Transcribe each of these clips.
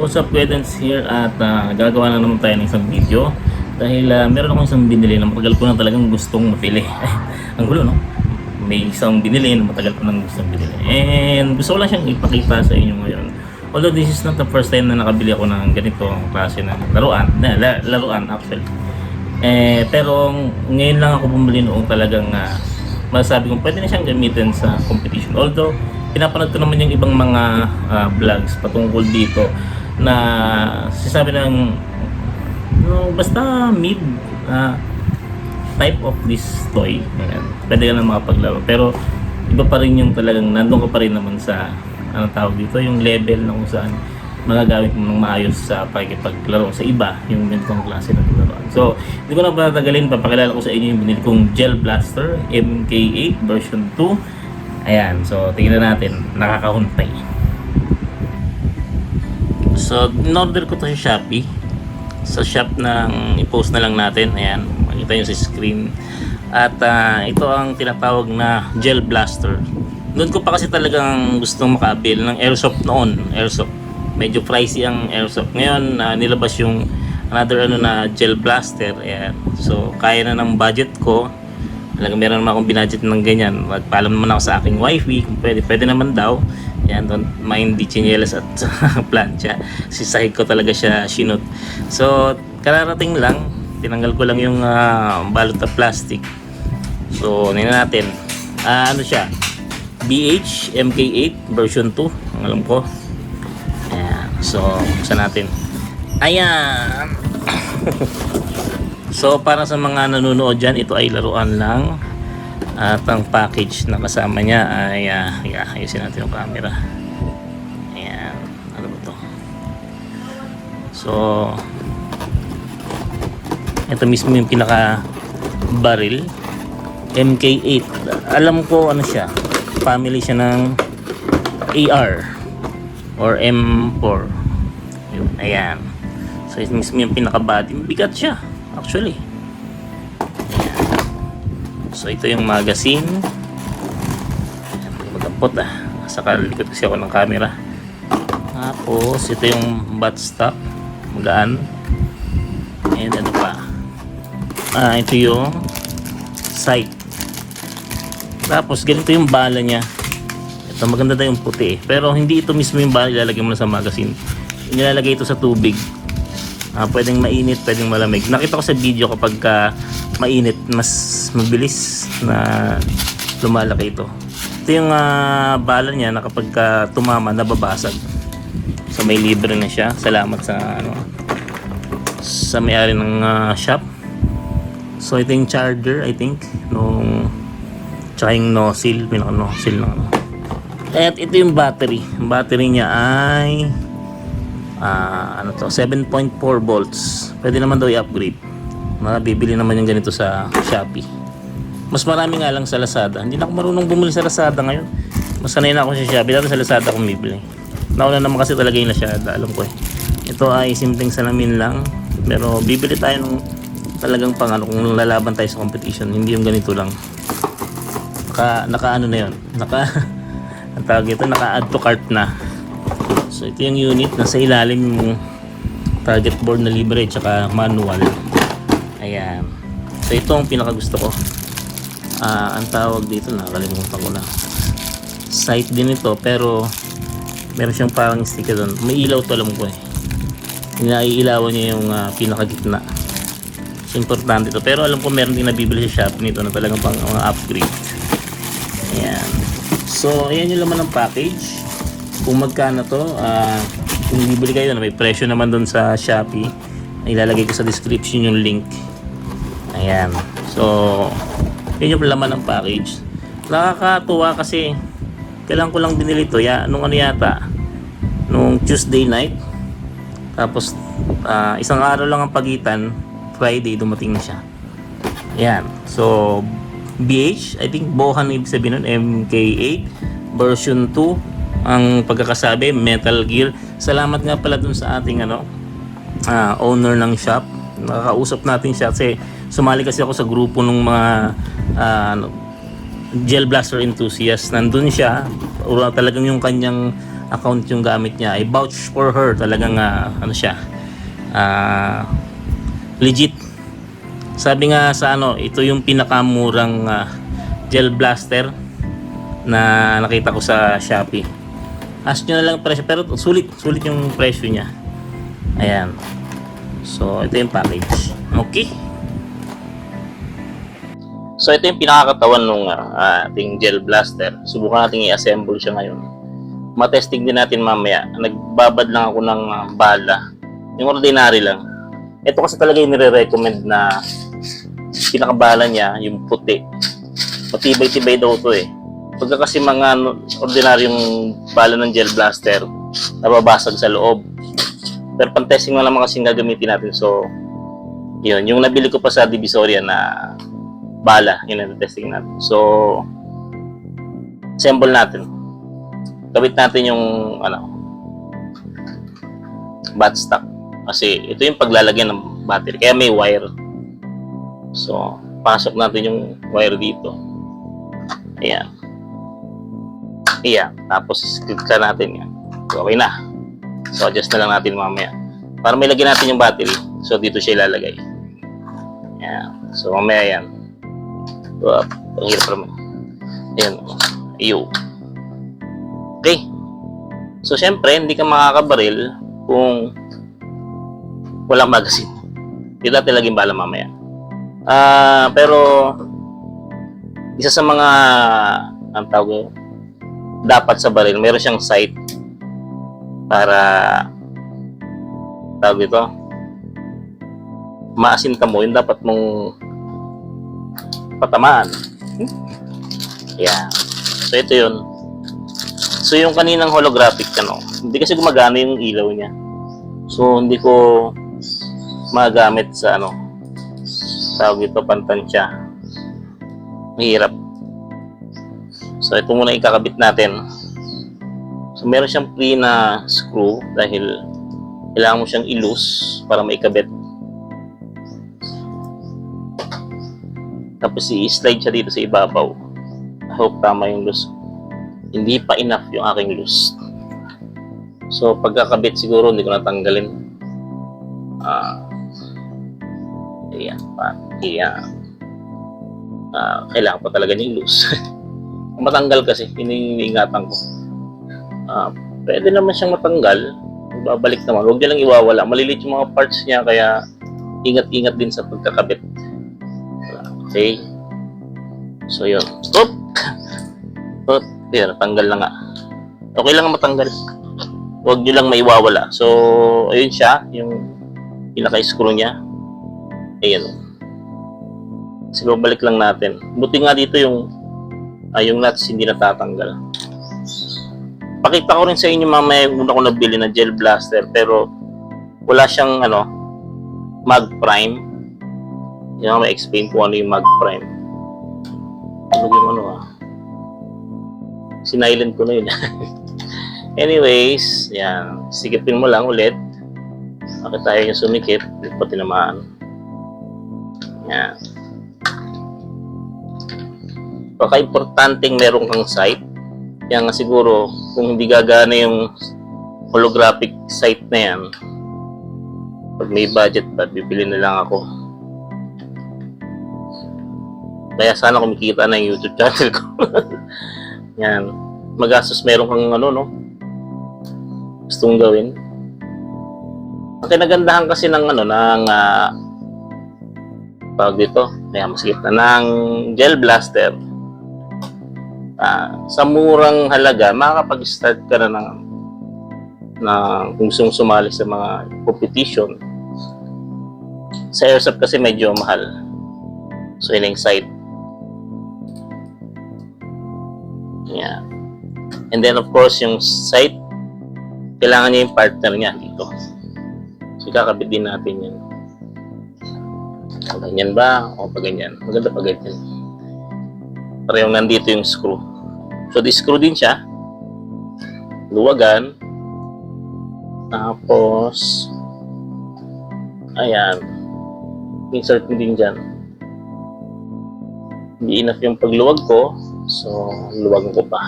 So what's up Guidance here at ah, gagawa na naman tayo ng isang video dahil ah, meron akong isang binili na matagal ko na talagang gustong mapili. Ang gulo no? May isang binili na matagal ko nang gustong binili. And gusto ko lang siyang ipakita sa inyo ngayon. Although this is not the first time na nakabili ako ng ganito klase ng laruan. Na, la- laruan actually. Eh, pero ngayon lang ako bumili noong talagang ah, masasabi kong pwede na siyang gamitin sa competition. Although, pinapanood ko naman yung ibang mga ah, vlogs patungkol dito na sinasabi ng no, basta mid ah, type of this toy. Ayan. Pwede ka na makapaglaro. Pero iba pa rin yung talagang nandun ka pa rin naman sa ano tawag dito, yung level na kung saan magagamit mo ng maayos sa pakikipaglaro sa iba, yung ganitong klase ng laruan. So, hindi ko na patatagalin, papakilala ko sa inyo yung binili kong Gel Blaster MK8 version 2. Ayan, so tingnan natin, nakakahuntay. So, in-order ko to sa Shopee. Sa shop ng i-post na lang natin. Ayan, makita nyo sa screen. At ah, ito ang tinatawag na Gel Blaster. Doon ko pa kasi talagang gustong makabil ng airsoft noon. Airsoft. Medyo pricey ang airsoft. Ngayon, ah, nilabas yung another ano na Gel Blaster. Ayan. So, kaya na ng budget ko. Talagang meron naman akong binudget ng ganyan. Magpaalam naman ako sa aking wifey kung pwede. Pwede naman daw. Yan, don't mind the chinelas at plancha. Si sahig ko talaga siya sinut. So, kararating lang. Tinanggal ko lang yung ah, balot na plastic. So, tingnan natin. Ah, ano siya? BH MK8 version 2. Ang alam ko. Ayan. So, buksan natin. Ayan. so, para sa mga nanonood dyan, ito ay laruan lang. At ang package na kasama niya ay, uh, yeah, ayusin natin yung camera. Ayan. Ano ba to? So, ito mismo yung pinaka barrel. MK8. Alam ko ano siya. Family siya ng AR or M4. Yun, ayan. So, ito mismo yung pinaka body. Bigat siya. Actually. So ito yung magazine. Ayan, Magkampot ah. Sa kalikot kasi ako ng camera. Tapos ito yung butt stop. Magaan. And ano pa. Ah, ito yung sight. Tapos ganito yung bala niya. Ito maganda daw yung puti eh. Pero hindi ito mismo yung bala ilalagay mo na sa magazine. Nilalagay ito sa tubig. Ah, pwedeng mainit, pwedeng malamig. Nakita ko sa video kapag ka mainit, mas mabilis na lumalaki ito. Ito yung ah, bala niya na kapag ka tumama, nababasag. So may libre na siya. Salamat sa ano sa may-ari ng ah, shop. So ito yung charger, I think, nung tsaka yung nozzle, pinaka nozzle ng ano. At ito yung battery. Ang battery niya ay ah ano to 7.4 volts pwede naman daw i-upgrade mabibili naman yung ganito sa Shopee. Mas marami nga lang sa Lazada. Hindi na ako marunong bumili sa Lazada ngayon. Mas sanay na ako sa Shopee dati sa Lazada akong bibili. Nauna naman kasi talaga yung Lazada alam ko eh. Ito ay simpleng salamin lang pero bibili tayo ng talagang pang ano kung lalaban tayo sa competition hindi yung ganito lang. Naka, naka ano na yun naka ang tawag ito naka add to cart na. So ito yung unit nasa ilalim yung target board na libre tsaka manual. Ayan. So ito ang pinaka gusto ko. Ah, ang tawag dito nakalimutan ko na. Sight din ito pero meron siyang parang sticker doon. May ilaw to alam ko eh. Inaiilawan niya yung uh, pinaka gitna. So importante ito. Pero alam ko meron din nabibili sa shop nito na talagang pang mga upgrade. Ayan. So ayan yung laman ng package kung magkano to ah, kung bibili kayo na may presyo naman doon sa Shopee ilalagay ko sa description yung link ayan. So yun yung laman ng package. Nakakatuwa kasi kailan ko lang binili to ya, nung ano yata? Nung Tuesday night. Tapos ah, isang araw lang ang pagitan. Friday dumating na siya. Ayan. So BH I think Bohan ibig sabihin nun MK8 version 2 ang pagkakasabi Metal Gear. Salamat nga pala dun sa ating ano ah, owner ng shop. Nakakausap natin siya kasi sumali kasi ako sa grupo ng mga ah, ano, gel blaster enthusiast nandun siya talagang yung kanyang account yung gamit niya. I vouch for her. Talagang ah, ano siya. ah, legit. Sabi nga sa ano, ito yung pinakamurang ah, gel blaster na nakita ko sa Shopee. Ask nyo na lang presyo pero sulit, sulit yung presyo niya. Ayan. So, ito yung package. Okay. So, ito yung pinakakatawan ng ating gel blaster. Subukan natin i-assemble siya ngayon. Matesting din natin mamaya. Nagbabad lang ako ng ah, bala. Yung ordinary lang. Ito kasi talaga yung nire-recommend na pinakabala niya, yung puti. Matibay-tibay daw to eh. Pagka kasi mga ordinaryong bala ng gel blaster, nababasag sa loob. Pero pang-testing mo naman kasi gagamitin natin. So, yun. Yung nabili ko pa sa Divisoria na bala, yun ang testing natin. So, assemble natin. Kabit natin yung, ano, bat stock. Kasi ito yung paglalagyan ng battery. Kaya may wire. So, pasok natin yung wire dito. Ayan. Ayan. Tapos, click natin yan. So, okay na. So, adjust na lang natin mamaya. Para may lagyan natin yung battery. So, dito siya ilalagay. Ayan. So, mamaya yan. Up. Ang hirap naman. Ayan. Iyo. Okay. So, syempre, hindi ka makakabaril kung walang magazine. Hindi natin laging bala mamaya. Ah, pero isa sa mga ang tawag dapat sa baril, meron siyang sight para tawag ito maasinta mo, yung dapat mong patamaan. Yeah. So, ito yun. So, yung kaninang holographic, ano, hindi kasi gumagana yung ilaw niya. So, hindi ko magamit sa, ano, tawag ito, pantansya. Mahirap. So, ito muna ikakabit natin. So, meron siyang free na screw dahil kailangan mo siyang ilus para maikabit. Tapos i-slide siya dito sa ibabaw. I hope tama yung loose. Hindi pa enough yung aking loose. So pagkakabit siguro hindi ko natanggalin. Ah. Ayan pa. Ayan. Ah, kailangan pa talaga niya loose. Matanggal kasi, iniingatan ko. Ah, pwede naman siyang matanggal. Babalik naman. Huwag niya lang iwawala. Malilit yung mga parts niya kaya ingat-ingat din sa pagkakabit. Okay. So, yun. Stop! Stop. Yan, natanggal na nga. Okay lang matanggal. Huwag nyo lang maiwawala. So, ayun siya. Yung pinaka-screw niya. Ayan. So, balik lang natin. Buti nga dito yung ay yung nuts hindi natatanggal. Pakita ko rin sa inyo mamaya yung una ko nabili na gel blaster pero wala siyang ano mag prime yung may explain kung ano yung mag prime. Ano yung ano ah. Sinilent ko na yun. Anyways, yan. Sigipin mo lang ulit. Bakit tayo yung sumikip? Hindi pa tinamaan. Yan. Pagka-importanting meron kang sight. Yan nga siguro, kung hindi gagana yung holographic sight na yan, pag may budget pa, bibili na lang ako. Kaya sana kumikita na yung YouTube channel ko. Yan. Magastos meron kang ano, no? Gustong gawin. Ang kinagandahan kasi ng ano, ng uh, tawag dito, kaya masigit na, ng gel blaster. Ah, sa murang halaga, makakapag-start ka na ng na kung gustong sumali sa mga competition. Sa airsoft kasi medyo mahal. So, yun yung. Yeah. And then, of course, yung site, kailangan niya yung partner niya dito. So, kakabit din natin yan. Ganyan ba? O, pa ganyan. Maganda pa ganyan. Parehong nandito yung screw. So, di-screw din siya. Luwagan. Tapos, ayan. Insert mo din dyan. Hindi enough yung pagluwag ko. So, luwag ko pa.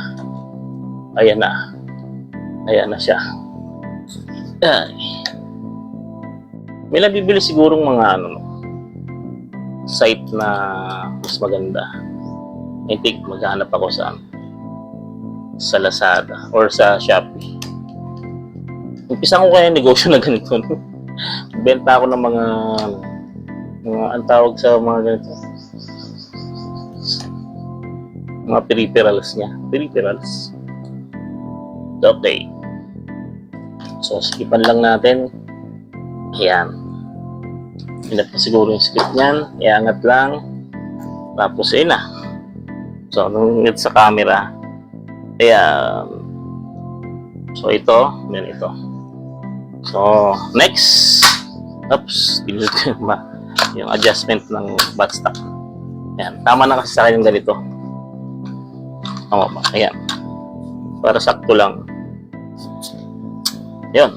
Ayan na. Ayan na siya. Ay. May nabibili sigurong mga ano, no, site na mas maganda. I think maghanap ako sa ano, sa Lazada or sa Shopee. Umpisa ko kaya negosyo na ganito. Benta ako ng mga mga ang tawag sa mga ganito mga peripherals niya. Peripherals. Okay. So, skipan lang natin. Ayan. Hinap na siguro yung skip niyan. Iangat lang. Tapos, ayun na. So, nung sa camera. Ayan. So, ito. Then, ito. So, next. Oops. Dinito yung, ma- yung adjustment ng buttstock. Ayan. Tama na kasi sa akin yung ganito. Tama ba? Ayan. Para sakto lang. Yun.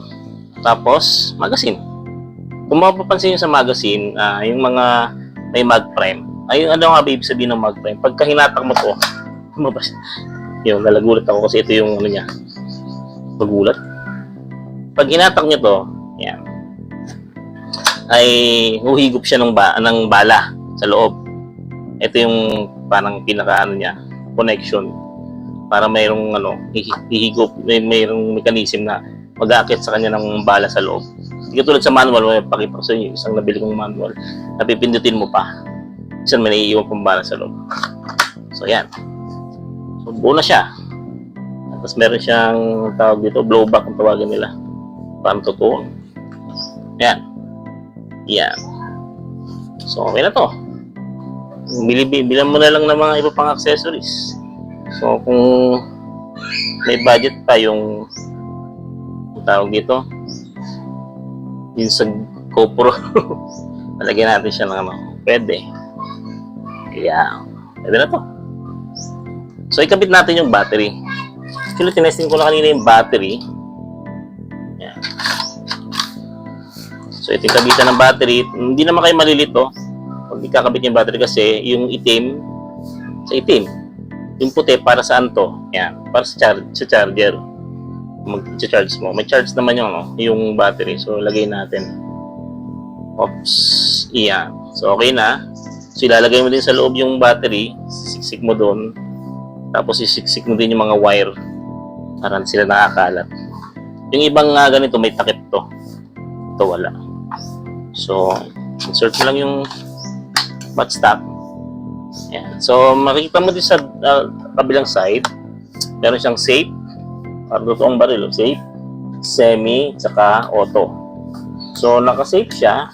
Tapos, magazine. Kung mapapansin nyo sa magazine, ah, yung mga may mag prime, ay ano nga ba ibig sabihin ng mag prime? Pagka hinatak mo to, lumabas. Yun, nalagulat ako kasi ito yung ano niya. Magulat. Pag hinatak nyo to, yan. Ay huhigop siya ng, ba ng bala sa loob. Ito yung parang pinaka ano niya, connection para mayroong ano, hihi- hihigop, may mayroong mechanism na mag-aakit sa kanya ng bala sa loob. Hindi katulad sa manual, may pakita ko sa inyo, isang nabili kong manual, napipindutin mo pa. Isang may naiiwan pang bala sa loob. So, yan. So, buo na siya. Tapos meron siyang tawag dito, blowback ang tawagan nila. Parang totoo. Yan. Yan. So, okay na to. Bili, bilang mo na lang ng mga iba pang accessories. So, kung may budget pa yung ang tawag dito, yung sa GoPro, talagyan natin siya ng ano, pwede. Yeah. Pwede na to. So, ikabit natin yung battery. Actually, tinesting ko na kanina yung battery. Yan. So, ito yung kabitan ng battery. Hindi naman kayo malilito pag ikakabit yung battery kasi yung itim sa itim. Yung puti para saan to? Yan, para sa, char- sa charger. Mag-charge mo. May charge naman yung, ano, yung battery. So, lagay natin. Oops. Iyan. So, okay na. So, ilalagay mo din sa loob yung battery. Siksik mo doon. Tapos, isiksik mo din yung mga wire. Para sila nakakalat. Yung ibang nga ganito, may takip to. Ito, wala. So, insert mo lang yung buttstock. Yan. So, makikita mo din sa uh, kabilang side, meron siyang safe, para totoong baril, oh, safe, semi, tsaka auto. So, naka-safe siya.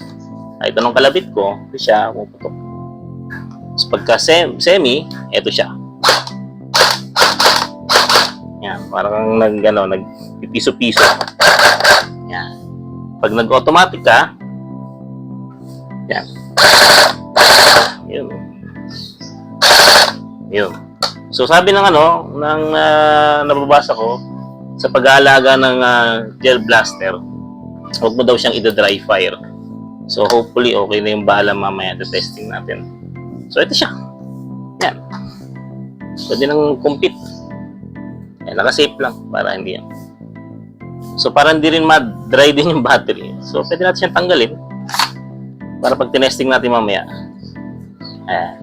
Ay, ito nung kalabit ko, ito siya, puputok. Tapos pagka sem- semi, ito siya. Yan, parang nag, ano, nagpipiso-piso. Yan. Pag nag-automatic ka, yan. Yun. Yun. So sabi ng ano, ng ah, nababasa ko, sa pag-aalaga ng ah, gel blaster, huwag mo daw siyang i-dry fire. So hopefully okay na yung bala mamaya sa testing natin. So ito siya. Yan. Pwede nang compete. Yan, naka-safe lang para hindi yan. So para hindi rin ma-dry din yung battery. So pwede natin siyang tanggalin para pag tinesting natin mamaya. Ayan.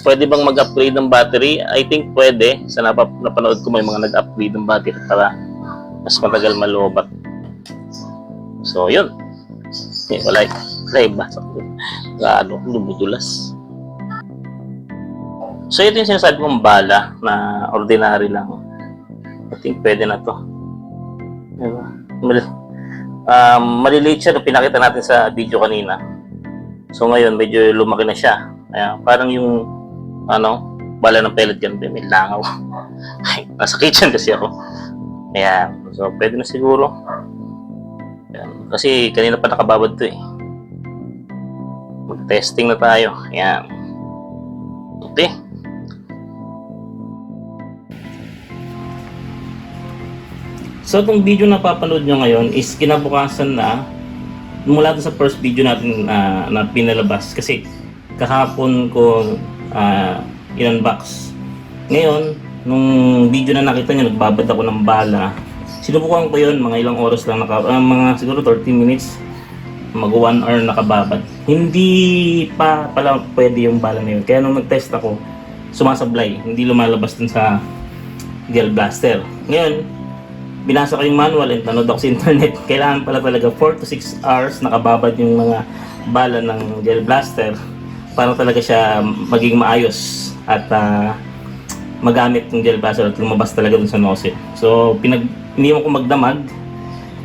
Pwede bang mag-upgrade ng battery? I think pwede. Sa napa- napanood ko may mga nag-upgrade ng battery para mas matagal malobat. So, yun. Eh, wala wala iba. Ano, lumudulas. So, ito yung sinasabi kong bala na ordinary lang. I think pwede na to. Diba? Um, maliliit siya na pinakita natin sa video kanina. So ngayon, medyo lumaki na siya. Kaya parang yung, ano, bala ng pellet gun, may langaw. Ay, nasa kitchen kasi ako. Kaya, so pwede na siguro. Ayan. Kasi kanina pa nakababad to eh. Mag-testing na tayo. Ayan. Okay. So itong video na papanood nyo ngayon is kinabukasan na mula sa first video natin na, na pinalabas kasi kahapon ko uh, in-unbox. Ngayon, nung video na nakita nyo, nagbabad ako ng bala sinubukan ko yun, mga ilang oras lang, naka, ah, mga siguro 30 minutes, mag 1 hour nakababad. Hindi pa pala pwede yung bala na yun. Kaya nung nag-test ako, sumasablay, hindi lumalabas dun sa gel blaster. Ngayon, binasa ko yung manual and nanood ako sa internet. Kailangan pala talaga 4 to 6 hours nakababad yung mga bala ng gel blaster para talaga siya maging maayos at ah, magamit yung gel blaster at lumabas talaga dun sa nozzle. So, pinag iniwan ko magdamag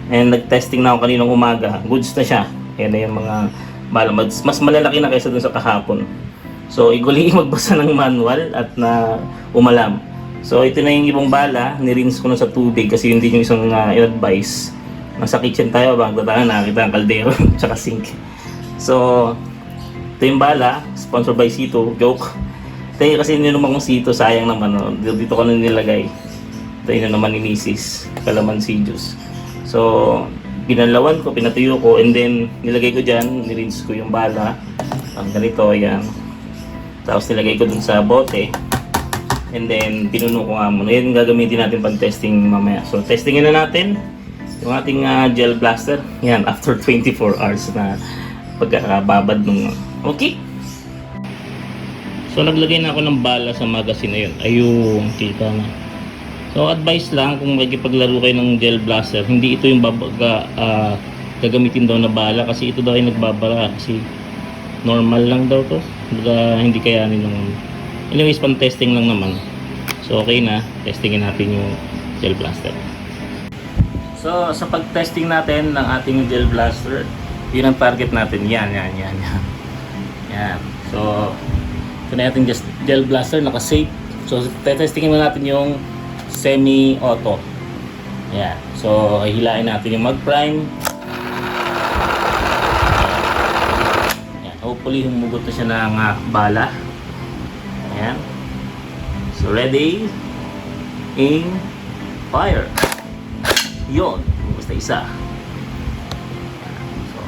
and nag-testing na ako kaninang umaga. Goods na siya. Yan na yung mga. Mas, mas malalaki na kaysa dun sa kahapon. So, iguli magbasa ng manual at na umalam. So, ito na yung ibang bala. Nirinse ko na sa tubig kasi yun din yung isang uh, in-advise. Nasa kitchen tayo, bang dadaan nakakita ang kaldero tsaka sink. So, ito yung bala. Sponsored by Sito. Joke. Ito yung kasi ninuman kong Sito. Sayang naman. No? Dito ko na nilagay. Ito yung naman ni Mrs. Calamansi juice. So, binalawan ko, pinatuyo ko, and then nilagay ko dyan, nirinse ko yung bala. Ang ganito, yan. Tapos nilagay ko dun sa bote. And then, pinuno ko nga muna. Yan gagamitin natin pang testing mamaya. So, testingin na natin yung ating ah, gel blaster. Yan, after 24 hours na pagkakababad nung... Okay? So, naglagay na ako ng bala sa magazine na yun. Ayun, kita na. So, advice lang kung magkipaglaro kayo ng gel blaster, hindi ito yung babaga, ah, gagamitin daw na bala kasi ito daw ay nagbabara kasi normal lang daw to. Baga, hindi kayanin ng... Anyways, pang testing lang naman. So, okay na. Testingin natin yung gel blaster. So, sa pag-testing natin ng ating gel blaster, yun ang target natin. Yan, yan, yan, yan. Yan. So, ito na ating just gel blaster, naka-safe. So, testingin mo natin yung semi-auto. Yan. So, hihilain natin yung mag-prime. Yan. Hopefully, humugot na siya ng ah, bala. Ayan. So, ready? Aim. Fire. Yun. Basta isa. So,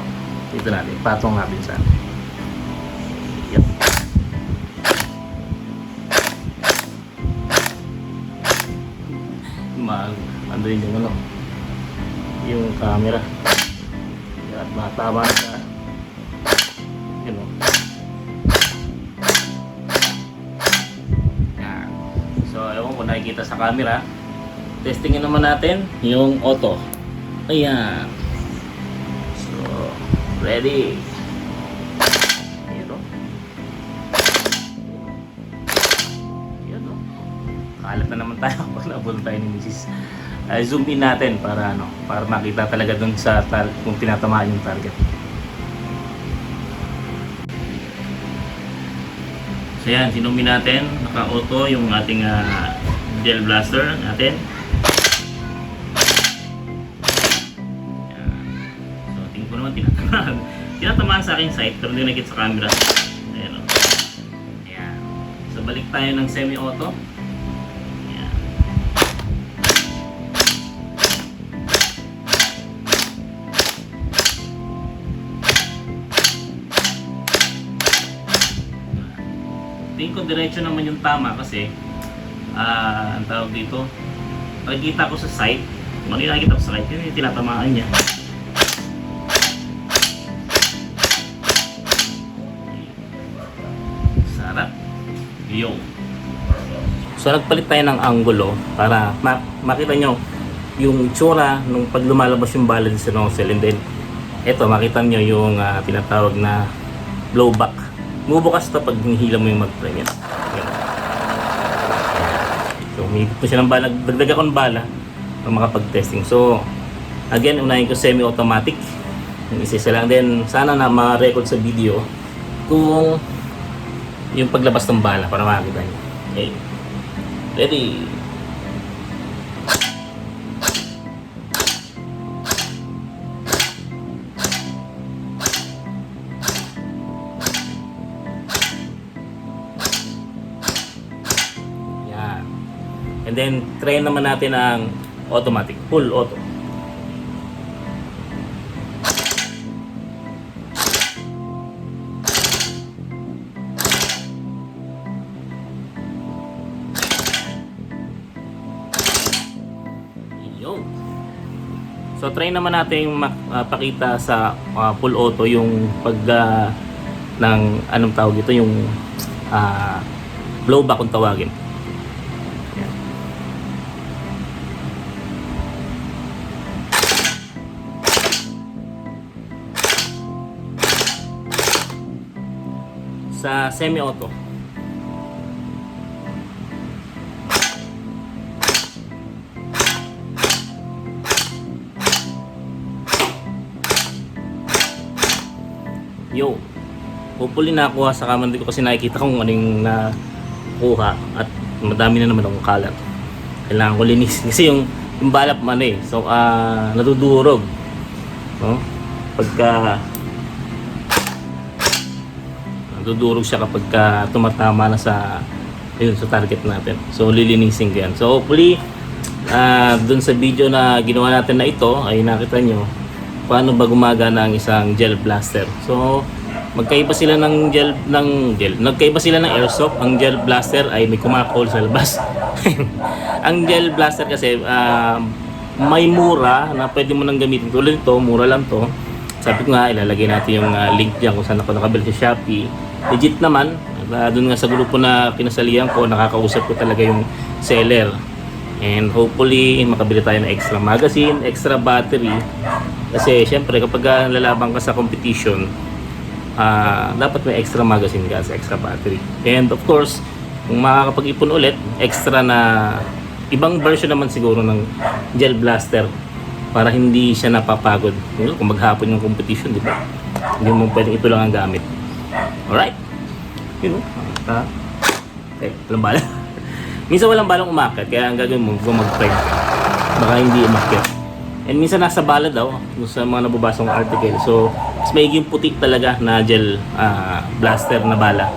dito natin. Patong natin sa Yep. Ma ano yun yung ano yung camera. At matama na sa yun o so ewan ko nakikita sa camera. Testingin naman natin yung auto. Ayan. So ready tayo pag nabulong tayo ni Mrs. Uh, zoom in natin para ano, para makita talaga dun sa tar- kung tinatamaan yung target. So yan, sinumi natin, naka-auto yung ating ah, gel blaster natin. Yan. So tingin ko naman tinatamaan. tinatamaan sa aking site pero hindi nakikita sa camera. Ayan o. Ayan. So balik tayo ng semi-auto. Ko diretso naman yung tama kasi ah ang tawag dito nakikita ko sa site kung ano yung nakikita ko sa site yun yung tinatamaan niya. Sarap. Yo. So nagpalit tayo ng angulo para ma- makita nyo yung itsura nung pag lumalabas yung bala sa nozzle and then eto makita nyo yung ah, tinatawag na blowback bubukas to pag hinihila mo yung mag-prime yan. Yan. So, umigit po siya ng bala. Dagdag ako bala para makapag-testing. So, again, unahin ko semi-automatic. Yung isa isa lang. Then, sana na ma-record sa video kung yung paglabas ng bala para makakita nyo. Okay. Ready? Then, try naman natin ang automatic, full auto. So try naman natin mapakita sa ah, full auto yung pag ah, ng anong tawag ito yung ah, blowback kung tawagin. Sa semi-auto. Yo. Hopefully nakuha sa kaman ko kasi nakikita kong ano yung nakuha at madami na naman akong kalat. Kailangan ko linis kasi yung, yung balap man eh. So, ah nadudurog. No? Pagka nadudurog siya kapag ka tumatama na sa ayun, sa target natin. So, lilinisin ko yan. So, hopefully, ah dun sa video na ginawa natin na ito, ay nakita nyo paano ba gumagana ang isang gel blaster. So, magkaiba sila ng gel ng gel. Nagkaiba sila ng airsoft. Ang gel blaster ay may kumakol sa labas. ang gel blaster kasi ah, may mura na pwede mo nang gamitin. Tulad nito, mura lang to. Sabi ko nga, ilalagay natin yung ah, link dyan kung saan ako nakabili sa Shopee. Legit naman. Uh, doon nga sa grupo na pinasalihan ko, nakakausap ko talaga yung seller. And hopefully, makabili tayo ng extra magazine, extra battery. Kasi syempre, kapag ah, lalaban ka sa competition, ah dapat may extra magazine ka extra battery. And of course, kung makakapag-ipon ulit, extra na ibang version naman siguro ng gel blaster para hindi siya napapagod. Kung maghapon yung competition, di ba? Hindi mo pwedeng ito lang ang gamit. Alright? You know, ah, eh, walang bala. minsan walang balang umakyat, kaya ang gagawin mo, kung mag-try ka, baka hindi umakyat. And minsan nasa bala daw, sa mga nababasa kong article. So, mas maiging puti talaga na gel ah, blaster na bala.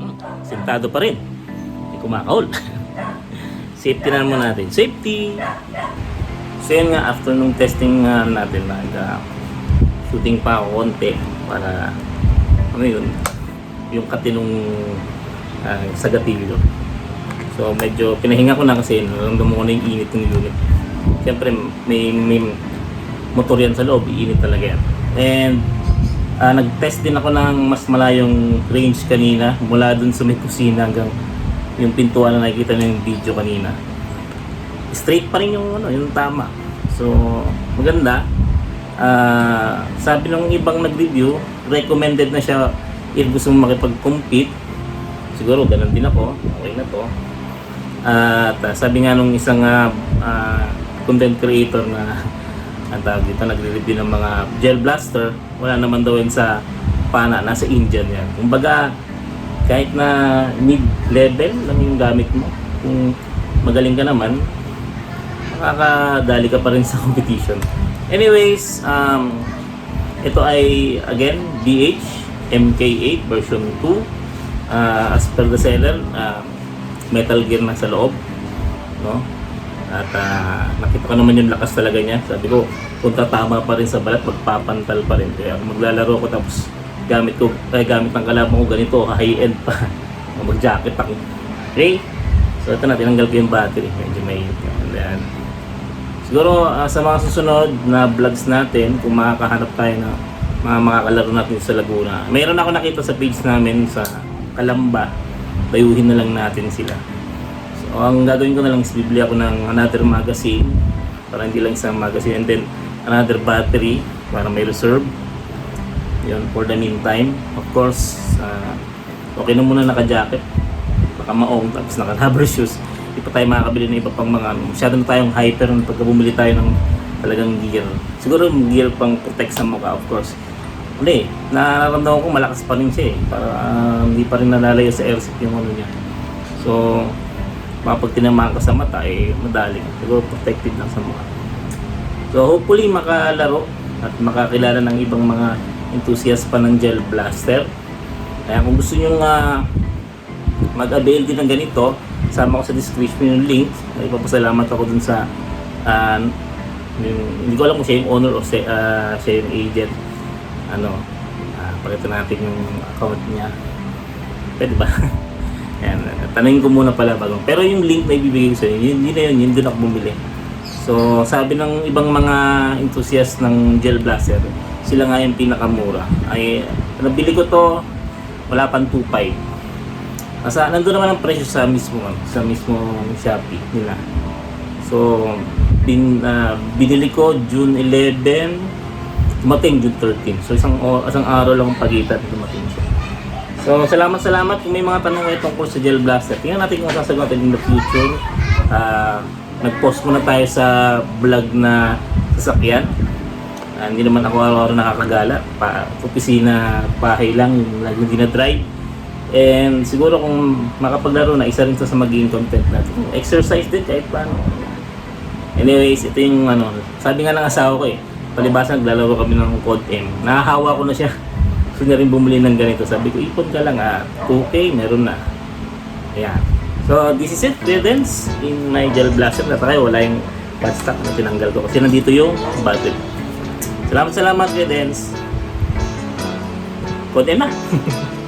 Hmm, Sintado pa rin. Hindi kumakahol. Safety na naman natin. Safety! So yun nga, after nung testing nga natin, nag ah, pa ako konti para ano yun, yung katinong uh, sa gatilyo. So medyo pinahinga ko na kasi naramdaman ko na yung init ng unit. Siyempre may, may motor yan sa loob, iinit talaga yan. And ah, nag-test din ako ng mas malayong range kanina mula dun sa may kusina hanggang yung pintuan na nakikita niyo yung video kanina. Straight pa rin yung ano, yung tama. So, maganda. Ah, sabi ng ibang nag-review, recommended na siya if gusto mo makipag-compete. Siguro ganun din ako. Okay na to. At ah, sabi nga nung isang ah, content creator na ang tawag dito, nagre-review ng mga gel blaster, wala naman daw yun sa pana, nasa Indian yan. Kumbaga, kahit na mid-level lang yung gamit mo, kung magaling ka naman, makakadali ka pa rin sa competition. Anyways, um, ito ay again DH MK8 version 2 Ah, as per the seller ah, metal gear na sa loob no? At ah, nakita ko naman yung lakas talaga niya. Sabi ko kung tatama pa rin sa balat magpapantal pa rin. Kaya maglalaro ko tapos gamit ko eh, gamit ng kalaban ko ganito high end pa mag jacket ako okay so ito na tinanggal ko yung battery medyo may then Siguro ah, sa mga susunod na vlogs natin, kung makakahanap tayo ng mga makakalaro natin sa Laguna. Mayroon ako nakita sa page namin sa Kalamba. Dayuhin na lang natin sila. So ang gagawin ko na lang is bibili ako ng another magazine para hindi lang isang magazine and then another battery para may reserve. Yun, for the meantime. Of course, ah, okay na muna naka-jacket. Baka maong tapos naka-rubber shoes hindi pa tayo makakabili ng iba pang mga ano. Masyado na tayong hyper nung pagka bumili tayo ng talagang gear. Siguro gear pang protect sa mukha, of course. Hindi, nararamdaman ko malakas pa rin siya eh. Para ah, hindi pa rin nalalayo sa airsoft yung ano niya. So, baka pag tinamaan ka sa mata, eh, madali. Siguro protected lang sa mukha. So, hopefully makalaro at makakilala ng ibang mga enthusiast pa ng gel blaster. Kaya kung gusto nyo nga mag-avail din ng ganito, sama ko sa description yung link. Ipapasalamat ako dun sa ah, yung, hindi ko alam kung siya yung owner o siya, ah, siya yung agent. Ano, ah, pakita natin yung account niya. Pwede ba? Yan, tanungin ko muna pala bago. Pero yung link na ibibigay ko sa inyo, yun, yun na yun, yun doon ako bumili. So, sabi ng ibang mga enthusiast ng gel blaster, sila nga yung pinakamura. Ay, nabili ko to, wala pang 2.5. Nasa, nandun naman ang presyo sa mismo, ano, sa mismo Shopee nila. So, bin, ah, binili ko June 11, dumating June 13. So, isang, isang araw lang ang pagitan, dumating siya. So, salamat salamat kung may mga tanong kayo tungkol sa Gel Blaster. Tingnan natin kung sasagot natin in the future. Ah, nag-post muna tayo sa vlog na sasakyan. Ah, hindi naman ako araw-araw nakakagala. Pa, opisina, bahay lang, lagi hindi na-drive. And siguro kung makapaglaro na, isa rin to sa magiging content natin. Exercise din kahit paano. Anyways, ito yung ano, sabi nga ng asawa ko eh, palibasa naglalaro kami ng Code M. Nahahawa ko na siya. Gusto niya rin bumili ng ganito. Sabi ko, ipon ka lang ah. 2K, meron na. Ayan. So, this is it, Dens. In my gel blaster na wala yung bad stock na tinanggal ko. Kasi nandito yung battery. Salamat, salamat. Code M na.